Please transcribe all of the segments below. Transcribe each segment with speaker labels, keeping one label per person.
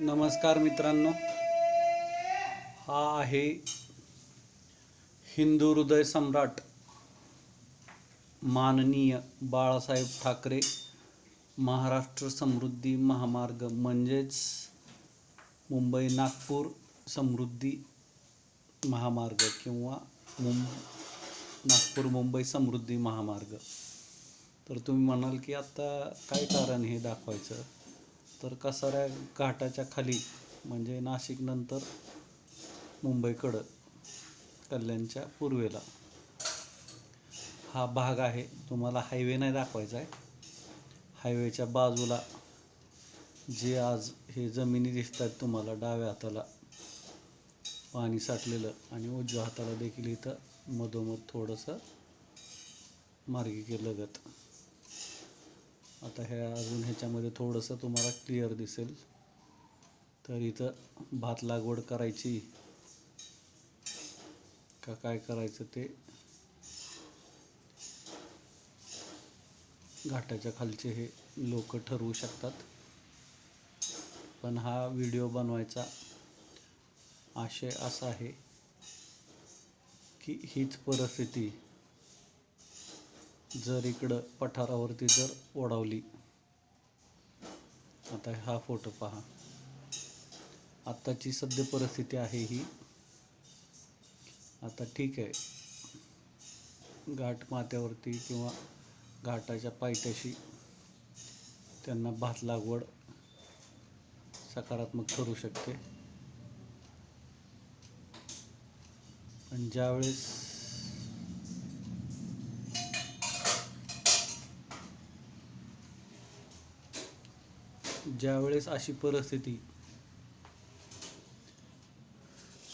Speaker 1: नमस्कार मित्रांनो. हा आहे हिंदू हृदय सम्राट माननीय बाळासाहेब ठाकरे महाराष्ट्र समृद्धी महामार्ग म्हणजेच मुंबई नागपूर समृद्धी महामार्ग किंवा मुं नागपूर मुंबई समृद्धी महामार्ग. तर तुम्ही म्हणाल की आता काय कारण हे दाखवायचं? तर कसाऱ्या घाटाच्या खाली म्हणजे नाशिकनंतर मुंबईकडं कल्याणच्या पूर्वेला. हा भाग आहे तुम्हाला हायवे नाही दाखवायचा आहे. हायवेच्या बाजूला जे आज हे जमिनी दिसत आहेत तुम्हाला डाव्या हाताला पाणी साठलेलं आणि उजव्या हाताला देखील इथं मधोमध थोडंसं मार्गिकेलगत आता हे अजून ह्याच्यामध्ये थोडंसं तुम्हाला क्लिअर दिसेल. तर इथं भात लागवड करायची. का काय करायचं ते? घाटाच्या खालचे हे लोक ठरवू शकतात. पण हा व्हिडिओ बनवायचा आशय असा आहे की हीच परिस्थिती जर इकडं पठारावरती जर ओढावली. आता हा फोटो पहा. आत्ताची सद्य परिस्थिती आहे ही. आता ठीक आहे. घाट माथ्यावरती किंवा घाटाच्या पायथ्याशी त्यांना भात लागवड सकारात्मक ठरू शकते. पण ज्यावेळेस ज्यावेळेस अशी परिस्थिती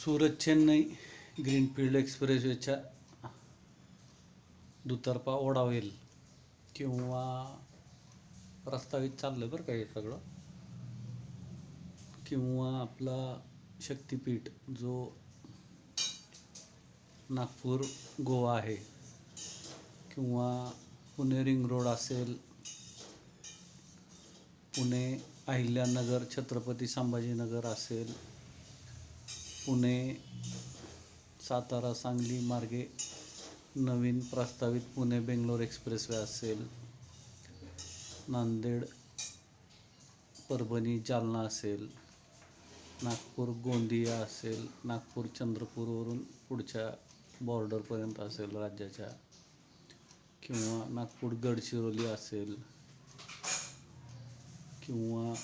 Speaker 1: सुरत चेन्नई ग्रीनफील्ड एक्सप्रेसवेच्या दुतर्फा ओढावेल किंवा प्रस्तावित चाललं बरं का हे सगळं. किंवा आपला शक्तिपीठ जो नागपूर गोवा आहे किंवा पुणे रिंग रोड असेल पुणे अहिल्यानगर छत्रपती संभाजीनगर असेल पुणे सातारा सांगली मार्गे नवीन प्रस्तावित पुणे बेंगलोर एक्सप्रेसवे असेल नांदेड परभणी जालना असेल नागपूर गोंदिया असेल नागपूर चंद्रपूरवरून पुढच्या बॉर्डरपर्यंत असेल राज्याच्या किंवा नागपूर गडचिरोली असेल किंवा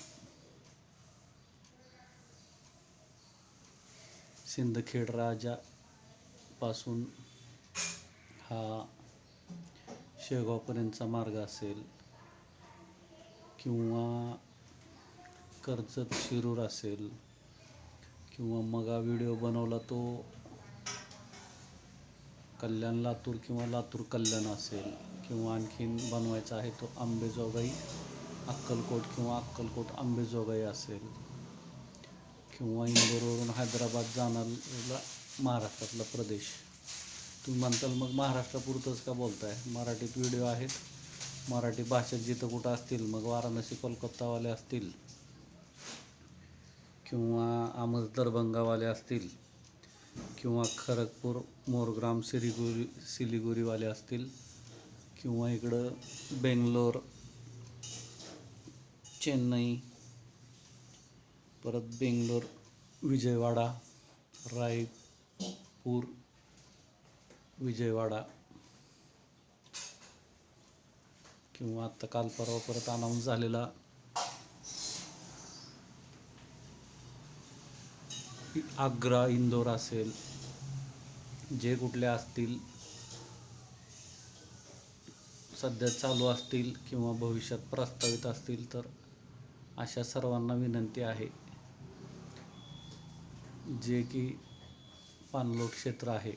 Speaker 1: सिंदखेड राजापासून हा शेगावपर्यंतचा मार्ग असेल किंवा कर्जत शिरूर असेल किंवा मग हा व्हिडिओ बनवला तो कल्याण लातूर किंवा लातूर कल्याण असेल किंवा आणखीन बनवायचा आहे तो आंबेजोगाई अक्कलकोट किंवा अक्कलकोट आंबेजोगाई असेल किंवा इंदोरवरून हैदराबाद जाणारा महाराष्ट्रातला प्रदेश. तुम्ही म्हणताल मग महाराष्ट्रापुरतंच का बोलताय? मराठीत व्हिडिओ आहेत. मराठी भाषेत जिथं कुठं असतील मग वाराणसी कोलकातावाले असतील किंवा आमज दरभंगावाले असतील किंवा खरगपूर मोरग्राम सिलिगुरी सिलिगुरीवाले असतील किंवा इकडं बेंगलोर चेन्नई परत बेंगलोर विजयवाडा रायपूर विजयवाडा. किंवा आत्ता काल परवा परत अनाऊन्स झालेला आग्रा इंदोर असेल जे कुठले असतील सध्या चालू असतील किंवा भविष्यात प्रस्तावित असतील तर अशा सर्वांना विनंती आहे. जे की पाणलोट क्षेत्र आहे.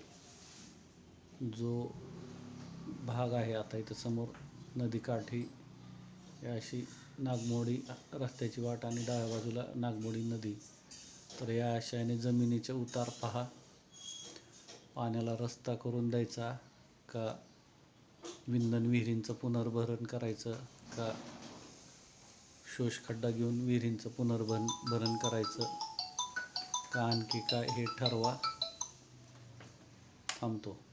Speaker 1: जो भाग आहे आता इथं समोर नदीकाठी अशी नागमोडी रस्त्याची वाट आणि डाव्या बाजूला नागमोडी नदी. तर या आशयाने जमिनीचे उतार पहा. पाण्याला रस्ता करून द्यायचा का? विंधन विहिरींचं पुनर्भरण करायचं का? शोषखड्डा घेऊन विहिरींचं पुनर्भरण भरण करायचं. का आणखी काय हे ठरवा थांबतो.